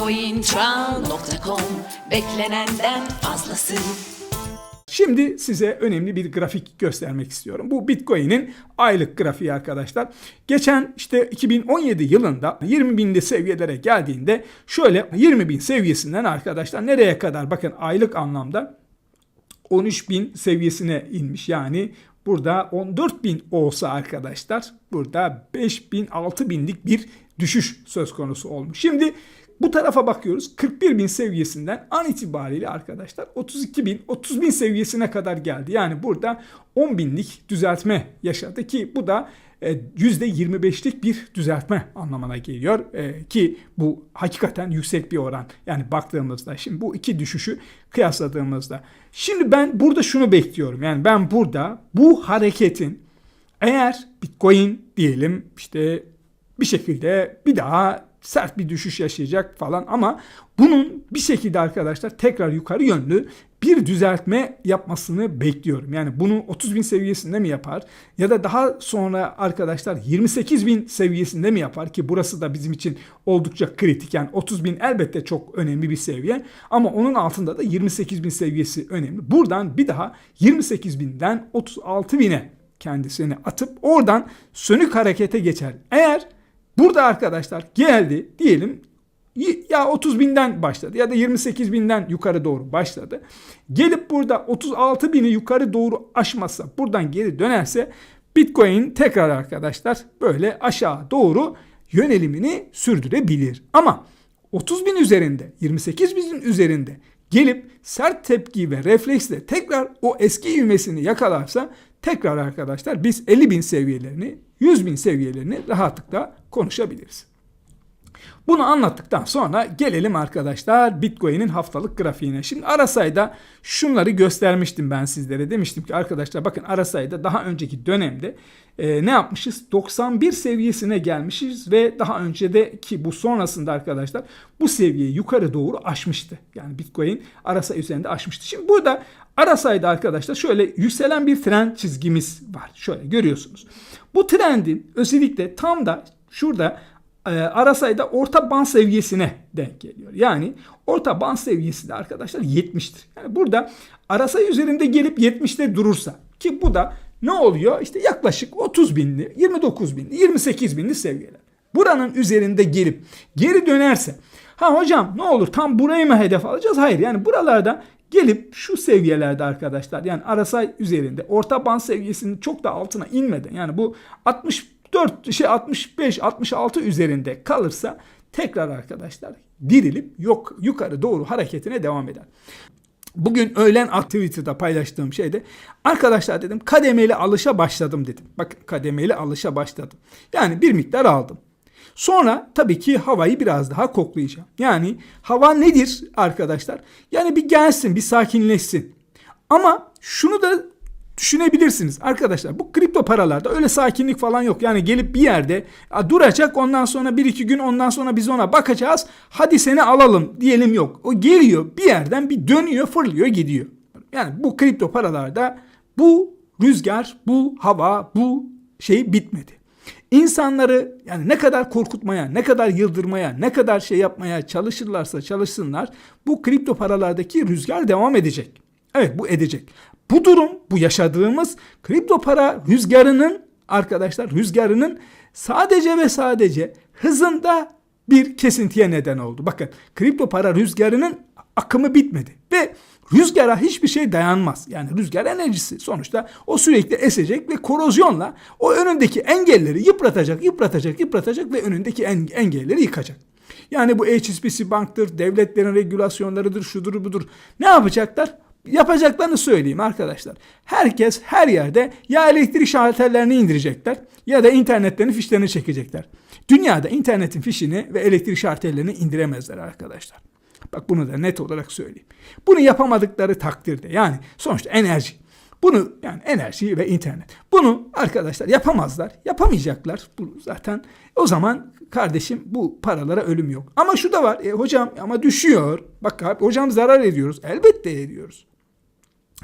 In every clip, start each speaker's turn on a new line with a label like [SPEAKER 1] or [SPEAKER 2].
[SPEAKER 1] cointrial.com beklenenden fazlası.
[SPEAKER 2] Şimdi size önemli bir grafik göstermek istiyorum. Bu Bitcoin'in aylık grafiği arkadaşlar. Geçen işte 2017 yılında 20 binli seviyelere geldiğinde şöyle 20 bin seviyesinden arkadaşlar nereye kadar bakın aylık anlamda 13 bin seviyesine inmiş. Yani burada 14 bin olsa arkadaşlar burada 5 bin 6 binlik bir düşüş söz konusu olmuş. Şimdi bu tarafa bakıyoruz 41 bin seviyesinden an itibariyle arkadaşlar 32 bin 30 bin seviyesine kadar geldi. Yani burada 10 binlik düzeltme yaşadı ki bu da e, %25'lik bir düzeltme anlamına geliyor E, ki bu hakikaten yüksek bir oran. Yani baktığımızda şimdi bu iki düşüşü kıyasladığımızda. Şimdi ben burada şunu bekliyorum. Yani ben burada bu hareketin eğer Bitcoin diyelim işte bir şekilde bir daha sert bir düşüş yaşayacak falan ama bunun bir şekilde arkadaşlar tekrar yukarı yönlü bir düzeltme yapmasını bekliyorum. Yani bunu 30 bin seviyesinde mi yapar ya da daha sonra arkadaşlar 28 bin seviyesinde mi yapar ki burası da bizim için oldukça kritik. Yani 30 bin elbette çok önemli bir seviye ama onun altında da 28 bin seviyesi önemli. Buradan bir daha 28 binden 36 bine kendisini atıp oradan sönük harekete geçer. Eğer Burada arkadaşlar geldi diyelim ya 30 binden başladı ya da 28 binden yukarı doğru başladı. Gelip burada 36 bini yukarı doğru aşmazsa buradan geri dönerse Bitcoin tekrar arkadaşlar böyle aşağı doğru yönelimini sürdürebilir. Ama 30 bin üzerinde 28 binin üzerinde gelip sert tepki ve refleksle tekrar o eski ivmesini yakalarsa tekrar arkadaşlar biz 50 bin seviyelerini 100 bin seviyelerini rahatlıkla konuşabiliriz. Bunu anlattıktan sonra gelelim arkadaşlar Bitcoin'in haftalık grafiğine. Şimdi Arasay'da şunları göstermiştim ben sizlere. Demiştim ki arkadaşlar bakın Arasay'da daha önceki dönemde e, ne yapmışız? 91 seviyesine gelmişiz ve daha önce de ki bu sonrasında arkadaşlar bu seviyeyi yukarı doğru aşmıştı. Yani Bitcoin Arasay üzerinde aşmıştı. Şimdi burada Arasay'da arkadaşlar şöyle yükselen bir trend çizgimiz var. Şöyle görüyorsunuz. Bu trendin özellikle tam da şurada e, arasayda orta band seviyesine denk geliyor. Yani orta band seviyesi de arkadaşlar 70'tir. Yani burada arasay üzerinde gelip 70'te durursa ki bu da ne oluyor? İşte yaklaşık 30 binli, 29 binli, 28 binli seviyeler. Buranın üzerinde gelip geri dönerse ha hocam ne olur tam burayı mı hedef alacağız? Hayır yani buralarda gelip şu seviyelerde arkadaşlar yani arasay üzerinde orta band seviyesinin çok da altına inmeden yani bu 64 şey 65 66 üzerinde kalırsa tekrar arkadaşlar dirilip yok yukarı doğru hareketine devam eder. Bugün öğlen aktivitede paylaştığım şeyde arkadaşlar dedim kademeli alışa başladım dedim. Bakın kademeli alışa başladım. Yani bir miktar aldım. Sonra tabii ki havayı biraz daha koklayacağım. Yani hava nedir arkadaşlar? Yani bir gelsin, bir sakinleşsin. Ama şunu da düşünebilirsiniz arkadaşlar. Bu kripto paralarda öyle sakinlik falan yok. Yani gelip bir yerde duracak ondan sonra bir iki gün ondan sonra biz ona bakacağız. Hadi seni alalım diyelim yok. O geliyor bir yerden bir dönüyor fırlıyor gidiyor. Yani bu kripto paralarda bu rüzgar, bu hava, bu şey bitmedi. İnsanları yani ne kadar korkutmaya, ne kadar yıldırmaya, ne kadar şey yapmaya çalışırlarsa çalışsınlar bu kripto paralardaki rüzgar devam edecek. Evet bu edecek. Bu durum, bu yaşadığımız kripto para rüzgarının arkadaşlar rüzgarının sadece ve sadece hızında bir kesintiye neden oldu. Bakın kripto para rüzgarının akımı bitmedi ve Rüzgara hiçbir şey dayanmaz. Yani rüzgar enerjisi sonuçta o sürekli esecek ve korozyonla o önündeki engelleri yıpratacak, yıpratacak, yıpratacak ve önündeki engelleri yıkacak. Yani bu HSBC banktır, devletlerin regülasyonlarıdır, şudur budur. Ne yapacaklar? Yapacaklarını söyleyeyim arkadaşlar. Herkes her yerde ya elektrik şalterlerini indirecekler ya da internetlerin fişlerini çekecekler. Dünyada internetin fişini ve elektrik şalterlerini indiremezler arkadaşlar. Bak bunu da net olarak söyleyeyim. Bunu yapamadıkları takdirde yani sonuçta enerji. Bunu yani enerji ve internet. Bunu arkadaşlar yapamazlar. Yapamayacaklar. Bu zaten o zaman kardeşim bu paralara ölüm yok. Ama şu da var. E, hocam ama düşüyor. Bak abi, hocam zarar ediyoruz. Elbette ediyoruz.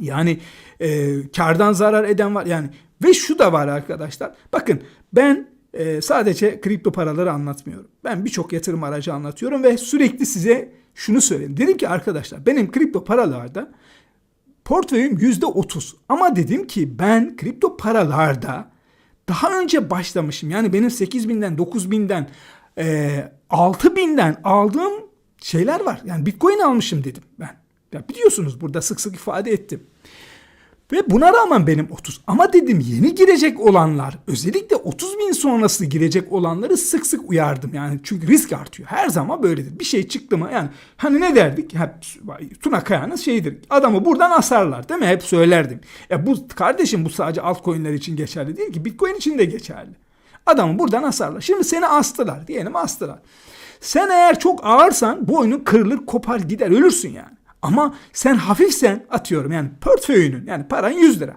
[SPEAKER 2] Yani e, kardan zarar eden var. Yani ve şu da var arkadaşlar. Bakın ben e, sadece kripto paraları anlatmıyorum. Ben birçok yatırım aracı anlatıyorum ve sürekli size şunu söyleyeyim. Dedim ki arkadaşlar benim kripto paralarda portföyüm yüzde otuz. Ama dedim ki ben kripto paralarda daha önce başlamışım. Yani benim 8000'den 9000'den e, 6000'den aldığım şeyler var. Yani bitcoin almışım dedim ben. Ya biliyorsunuz burada sık sık ifade ettim. Ve buna rağmen benim 30. Ama dedim yeni girecek olanlar özellikle 30 bin sonrası girecek olanları sık sık uyardım. Yani çünkü risk artıyor. Her zaman böyledir. Bir şey çıktı mı yani hani ne derdik? Hep Tuna Kaya'nın şeyidir. Adamı buradan asarlar değil mi? Hep söylerdim. Ya bu kardeşim bu sadece altcoin'ler için geçerli değil ki. Bitcoin için de geçerli. Adamı buradan asarlar. Şimdi seni astılar. Diyelim astılar. Sen eğer çok ağırsan boynun kırılır kopar gider ölürsün yani. Ama sen hafifsen atıyorum yani portföyünün yani paran 100 lira.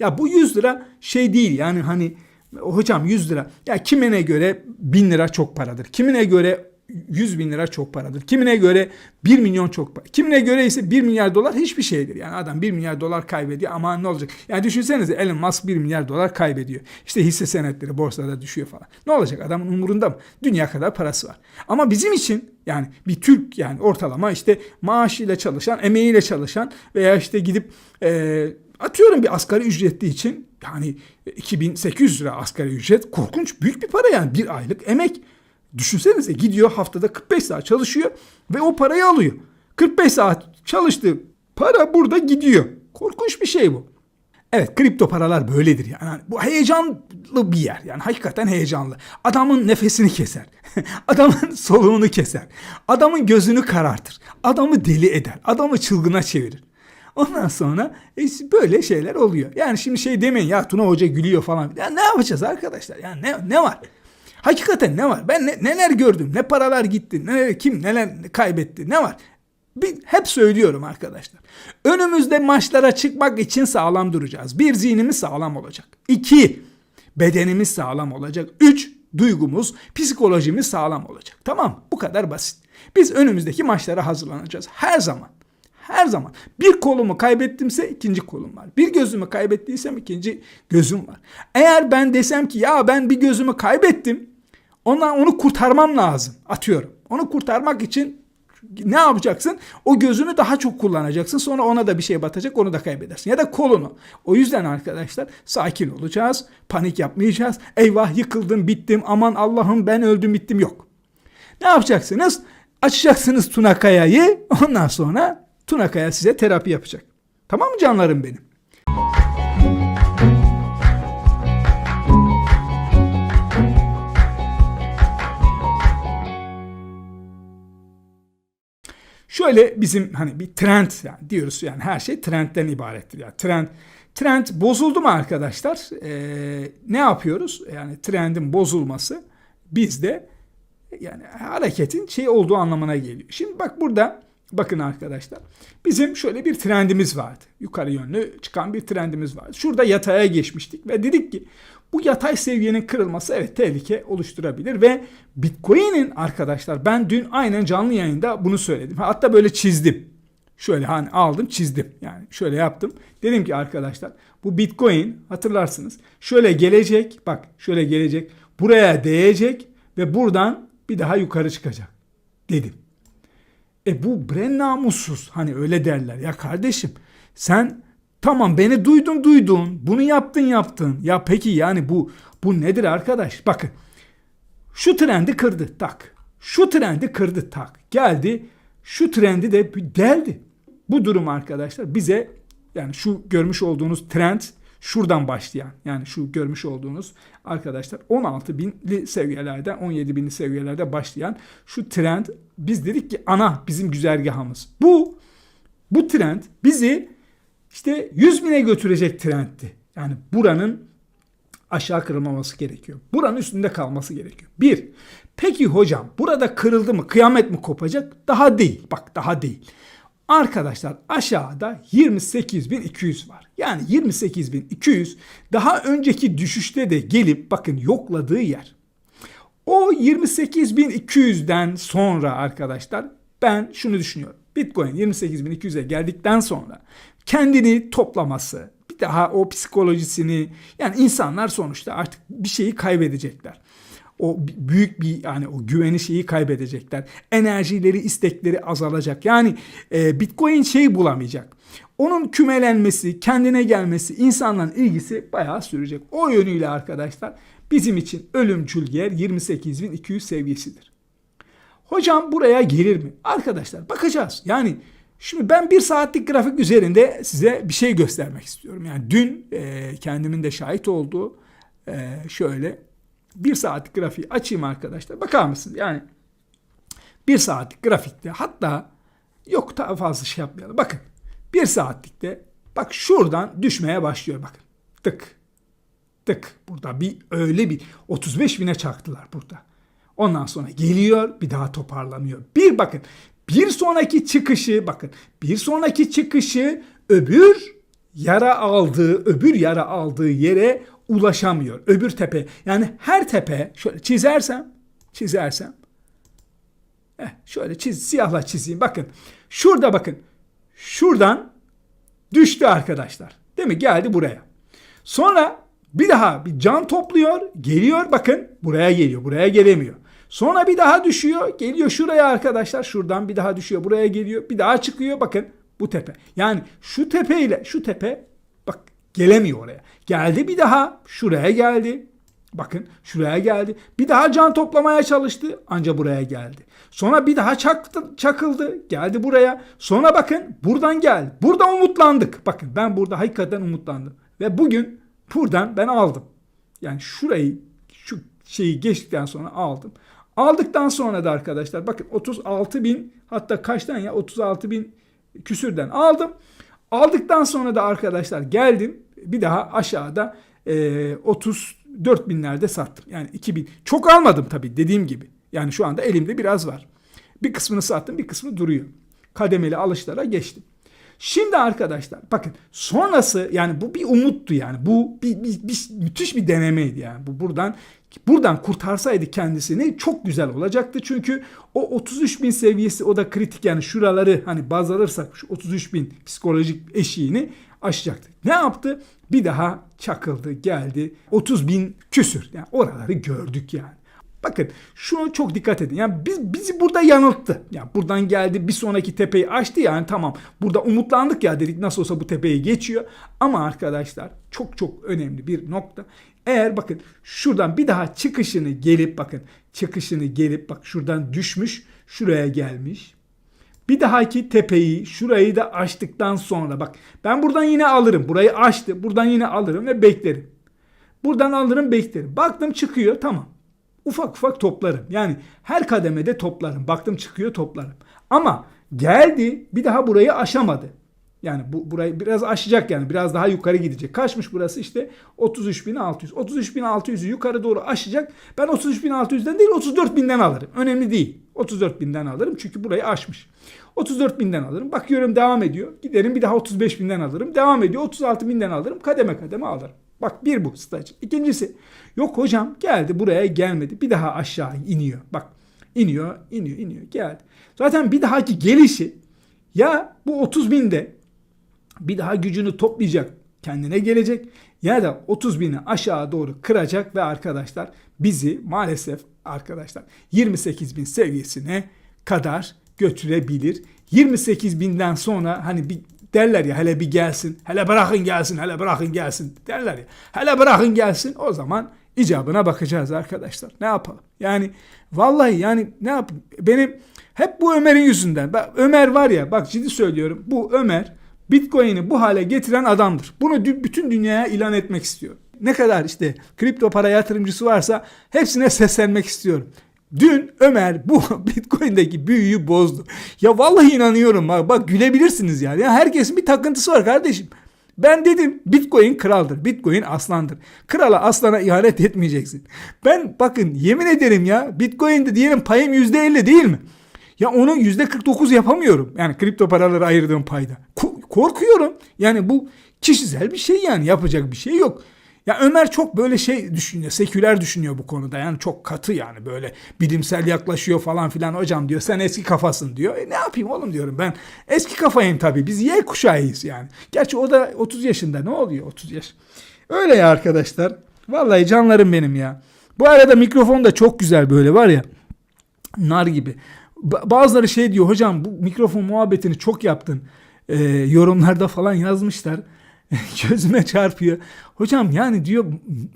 [SPEAKER 2] Ya bu 100 lira şey değil yani hani hocam 100 lira. Ya kimine göre 1000 lira çok paradır. Kimine göre 100 bin lira çok paradır. Kimine göre 1 milyon çok para. Kimine göre ise 1 milyar dolar hiçbir şeydir. Yani adam 1 milyar dolar kaybediyor ama ne olacak? Yani düşünsenize Elon Musk 1 milyar dolar kaybediyor. İşte hisse senetleri borsada düşüyor falan. Ne olacak adamın umurunda mı? Dünya kadar parası var. Ama bizim için yani bir Türk yani ortalama işte maaşıyla çalışan, emeğiyle çalışan veya işte gidip e, atıyorum bir asgari ücretli için yani 2800 lira asgari ücret korkunç büyük bir para yani bir aylık emek. Düşünsenize gidiyor haftada 45 saat çalışıyor ve o parayı alıyor. 45 saat çalıştığı para burada gidiyor. Korkunç bir şey bu. Evet kripto paralar böyledir yani. Hani bu heyecanlı bir yer. Yani hakikaten heyecanlı. Adamın nefesini keser. Adamın soluğunu keser. Adamın gözünü karartır. Adamı deli eder. Adamı çılgına çevirir. Ondan sonra e, böyle şeyler oluyor. Yani şimdi şey demeyin ya Tuna Hoca gülüyor falan. Ya ne yapacağız arkadaşlar? Yani ne, ne var? Hakikaten ne var? Ben ne, neler gördüm? Ne paralar gitti? Neler, kim neler kaybetti? Ne var? Bir, hep söylüyorum arkadaşlar. Önümüzde maçlara çıkmak için sağlam duracağız. Bir zihnimiz sağlam olacak. İki, bedenimiz sağlam olacak. Üç, duygumuz, psikolojimiz sağlam olacak. Tamam bu kadar basit. Biz önümüzdeki maçlara hazırlanacağız. Her zaman. Her zaman. Bir kolumu kaybettimse ikinci kolum var. Bir gözümü kaybettiysem ikinci gözüm var. Eğer ben desem ki ya ben bir gözümü kaybettim. Ondan onu kurtarmam lazım. Atıyorum. Onu kurtarmak için ne yapacaksın? O gözünü daha çok kullanacaksın. Sonra ona da bir şey batacak onu da kaybedersin. Ya da kolunu. O yüzden arkadaşlar sakin olacağız. Panik yapmayacağız. Eyvah yıkıldım bittim aman Allah'ım ben öldüm bittim yok. Ne yapacaksınız? Açacaksınız Tunakaya'yı ondan sonra Tunakaya size terapi yapacak. Tamam mı canlarım benim? Şöyle bizim hani bir trend yani diyoruz yani her şey trendten ibarettir. Yani trend trend bozuldu mu arkadaşlar? Ee, ne yapıyoruz? Yani trendin bozulması bizde yani hareketin şey olduğu anlamına geliyor. Şimdi bak burada bakın arkadaşlar bizim şöyle bir trendimiz vardı. Yukarı yönlü çıkan bir trendimiz vardı. Şurada yataya geçmiştik ve dedik ki bu yatay seviyenin kırılması evet tehlike oluşturabilir ve Bitcoin'in arkadaşlar ben dün aynen canlı yayında bunu söyledim. Hatta böyle çizdim. Şöyle hani aldım çizdim. Yani şöyle yaptım. Dedim ki arkadaşlar bu Bitcoin hatırlarsınız. Şöyle gelecek bak şöyle gelecek. Buraya değecek ve buradan bir daha yukarı çıkacak. Dedim. E bu bre namussuz. Hani öyle derler. Ya kardeşim sen Tamam beni duydun duydun. Bunu yaptın yaptın. Ya peki yani bu bu nedir arkadaş? Bakın. Şu trendi kırdı tak. Şu trendi kırdı tak. Geldi. Şu trendi de deldi. Bu durum arkadaşlar bize yani şu görmüş olduğunuz trend şuradan başlayan yani şu görmüş olduğunuz arkadaşlar 16 binli seviyelerde 17 binli seviyelerde başlayan şu trend biz dedik ki ana bizim güzergahımız. Bu bu trend bizi işte 100 bine götürecek trendti. Yani buranın aşağı kırılmaması gerekiyor. Buranın üstünde kalması gerekiyor. Bir, peki hocam burada kırıldı mı kıyamet mi kopacak? Daha değil. Bak daha değil. Arkadaşlar aşağıda 28.200 var. Yani 28.200 daha önceki düşüşte de gelip bakın yokladığı yer. O 28.200'den sonra arkadaşlar ben şunu düşünüyorum. Bitcoin 28.200'e geldikten sonra kendini toplaması, bir daha o psikolojisini yani insanlar sonuçta artık bir şeyi kaybedecekler. O büyük bir yani o güveni şeyi kaybedecekler. Enerjileri, istekleri azalacak. Yani e, Bitcoin şey bulamayacak. Onun kümelenmesi, kendine gelmesi, insanların ilgisi bayağı sürecek. O yönüyle arkadaşlar bizim için ölümcül yer 28.200 seviyesidir. Hocam buraya gelir mi? Arkadaşlar bakacağız. Yani şimdi ben bir saatlik grafik üzerinde size bir şey göstermek istiyorum. Yani dün e, kendimin de şahit olduğu e, şöyle bir saatlik grafiği açayım arkadaşlar. Bakar mısınız? Yani bir saatlik grafikte hatta yok daha fazla şey yapmayalım. Bakın bir saatlikte bak şuradan düşmeye başlıyor bakın. Tık tık. Burada bir öyle bir 35 bine çaktılar burada. Ondan sonra geliyor bir daha toparlanıyor. Bir bakın bir sonraki çıkışı bakın bir sonraki çıkışı öbür yara aldığı öbür yara aldığı yere ulaşamıyor. Öbür tepe yani her tepe şöyle çizersem çizersem eh, şöyle çiz siyahla çizeyim bakın şurada bakın şuradan düştü arkadaşlar. Değil mi? Geldi buraya. Sonra bir daha bir can topluyor, geliyor bakın buraya geliyor, buraya gelemiyor. Sonra bir daha düşüyor, geliyor şuraya arkadaşlar, şuradan bir daha düşüyor, buraya geliyor, bir daha çıkıyor bakın bu tepe. Yani şu tepe ile şu tepe bak gelemiyor oraya. Geldi bir daha şuraya geldi. Bakın şuraya geldi. Bir daha can toplamaya çalıştı anca buraya geldi. Sonra bir daha çaktı, çakıldı geldi buraya. Sonra bakın buradan geldi. Burada umutlandık. Bakın ben burada hakikaten umutlandım. Ve bugün buradan ben aldım. Yani şurayı şu şeyi geçtikten sonra aldım. Aldıktan sonra da arkadaşlar bakın 36 bin hatta kaçtan ya 36 bin küsürden aldım. Aldıktan sonra da arkadaşlar geldim bir daha aşağıda e, 34 binlerde sattım. Yani 2000 çok almadım tabii dediğim gibi. Yani şu anda elimde biraz var. Bir kısmını sattım bir kısmı duruyor. Kademeli alışlara geçtim. Şimdi arkadaşlar bakın sonrası yani bu bir umuttu yani bu bir, bir, bir müthiş bir denemeydi yani bu buradan buradan kurtarsaydı kendisini çok güzel olacaktı çünkü o 33 bin seviyesi o da kritik yani şuraları hani baz alırsak şu 33 bin psikolojik eşiğini aşacaktı. Ne yaptı? Bir daha çakıldı geldi 30 bin küsür yani oraları gördük yani. Bakın şunu çok dikkat edin. Yani biz bizi burada yanılttı. Ya buradan geldi bir sonraki tepeyi açtı yani tamam. Burada umutlandık ya dedik nasıl olsa bu tepeyi geçiyor. Ama arkadaşlar çok çok önemli bir nokta. Eğer bakın şuradan bir daha çıkışını gelip bakın çıkışını gelip bak şuradan düşmüş şuraya gelmiş. Bir dahaki tepeyi şurayı da açtıktan sonra bak ben buradan yine alırım. Burayı açtı. Buradan yine alırım ve beklerim. Buradan alırım beklerim. Baktım çıkıyor tamam ufak ufak toplarım. Yani her kademede toplarım. Baktım çıkıyor toplarım. Ama geldi bir daha burayı aşamadı. Yani bu burayı biraz aşacak yani biraz daha yukarı gidecek. Kaçmış burası işte 33.600. 33.600'ü yukarı doğru aşacak. Ben 33.600'den değil 34.000'den alırım. Önemli değil. 34.000'den alırım çünkü burayı aşmış. 34.000'den alırım. Bakıyorum devam ediyor. Giderim bir daha 35.000'den alırım. Devam ediyor 36.000'den alırım. Kademe kademe alırım. Bak bir bu staj. İkincisi yok hocam geldi buraya gelmedi. Bir daha aşağı iniyor. Bak iniyor iniyor iniyor geldi. Zaten bir dahaki gelişi ya bu 30 binde bir daha gücünü toplayacak kendine gelecek ya da 30 bini aşağı doğru kıracak ve arkadaşlar bizi maalesef arkadaşlar 28 bin seviyesine kadar götürebilir. 28 binden sonra hani bir derler ya hele bir gelsin, hele bırakın gelsin, hele bırakın gelsin derler ya. Hele bırakın gelsin o zaman icabına bakacağız arkadaşlar. Ne yapalım? Yani vallahi yani ne yap benim hep bu Ömer'in yüzünden. Bak, Ömer var ya bak ciddi söylüyorum. Bu Ömer Bitcoin'i bu hale getiren adamdır. Bunu bütün dünyaya ilan etmek istiyorum. Ne kadar işte kripto para yatırımcısı varsa hepsine seslenmek istiyorum. Dün Ömer bu Bitcoin'deki büyüyü bozdu. Ya vallahi inanıyorum bak, bak gülebilirsiniz yani. Ya herkesin bir takıntısı var kardeşim. Ben dedim Bitcoin kraldır. Bitcoin aslandır. Krala aslana ihanet etmeyeceksin. Ben bakın yemin ederim ya Bitcoin'de diyelim payım %50 değil mi? Ya onu %49 yapamıyorum. Yani kripto paraları ayırdığım payda. Ko- korkuyorum. Yani bu kişisel bir şey yani yapacak bir şey yok. Ya Ömer çok böyle şey düşünüyor, seküler düşünüyor bu konuda. Yani çok katı yani böyle bilimsel yaklaşıyor falan filan. Hocam diyor sen eski kafasın diyor. E ne yapayım oğlum diyorum ben. Eski kafayım tabii. Biz Y kuşağıyız yani. Gerçi o da 30 yaşında. Ne oluyor 30 yaş? Öyle ya arkadaşlar. Vallahi canlarım benim ya. Bu arada mikrofon da çok güzel böyle var ya. Nar gibi. Ba- Bazıları şey diyor hocam bu mikrofon muhabbetini çok yaptın. Ee, yorumlarda falan yazmışlar. Gözüme çarpıyor. Hocam yani diyor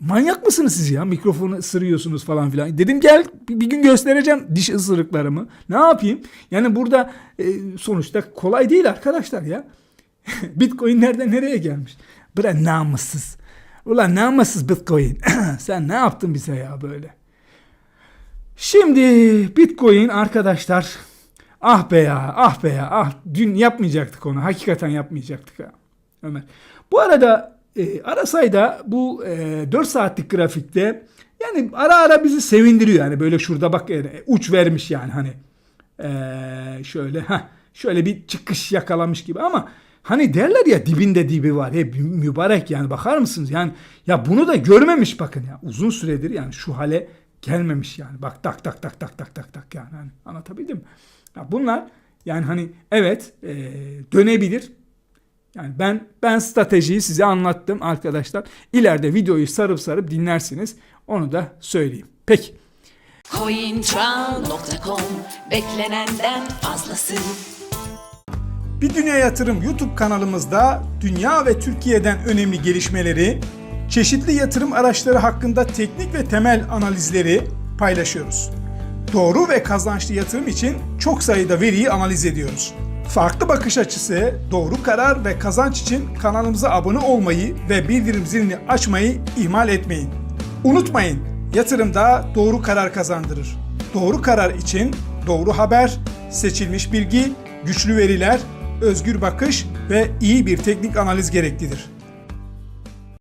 [SPEAKER 2] manyak mısınız siz ya mikrofonu ısırıyorsunuz falan filan. Dedim gel bir gün göstereceğim diş ısırıklarımı. Ne yapayım? Yani burada e, sonuçta kolay değil arkadaşlar ya. Bitcoin nereden nereye gelmiş? Bre namussuz. Ulan namussuz Bitcoin. Sen ne yaptın bize ya böyle? Şimdi Bitcoin arkadaşlar ah be ya ah be ya ah dün yapmayacaktık onu hakikaten yapmayacaktık ha Ömer. Bu arada e, Arasay'da bu e, 4 saatlik grafikte yani ara ara bizi sevindiriyor. Yani böyle şurada bak e, uç vermiş yani hani e, şöyle ha şöyle bir çıkış yakalamış gibi. Ama hani derler ya dibinde dibi var. He mübarek yani bakar mısınız? Yani ya bunu da görmemiş bakın ya. Uzun süredir yani şu hale gelmemiş yani. Bak tak tak tak tak tak tak tak yani. Hani anlatabildim? Ya bunlar yani hani evet e, dönebilir yani ben ben stratejiyi size anlattım arkadaşlar. İleride videoyu sarıp sarıp dinlersiniz. Onu da söyleyeyim. Peki.
[SPEAKER 1] CoinTran.com Beklenenden fazlası
[SPEAKER 2] Bir Dünya Yatırım YouTube kanalımızda dünya ve Türkiye'den önemli gelişmeleri, çeşitli yatırım araçları hakkında teknik ve temel analizleri paylaşıyoruz. Doğru ve kazançlı yatırım için çok sayıda veriyi analiz ediyoruz. Farklı bakış açısı, doğru karar ve kazanç için kanalımıza abone olmayı ve bildirim zilini açmayı ihmal etmeyin. Unutmayın, yatırımda doğru karar kazandırır. Doğru karar için doğru haber, seçilmiş bilgi, güçlü veriler, özgür bakış ve iyi bir teknik analiz gereklidir.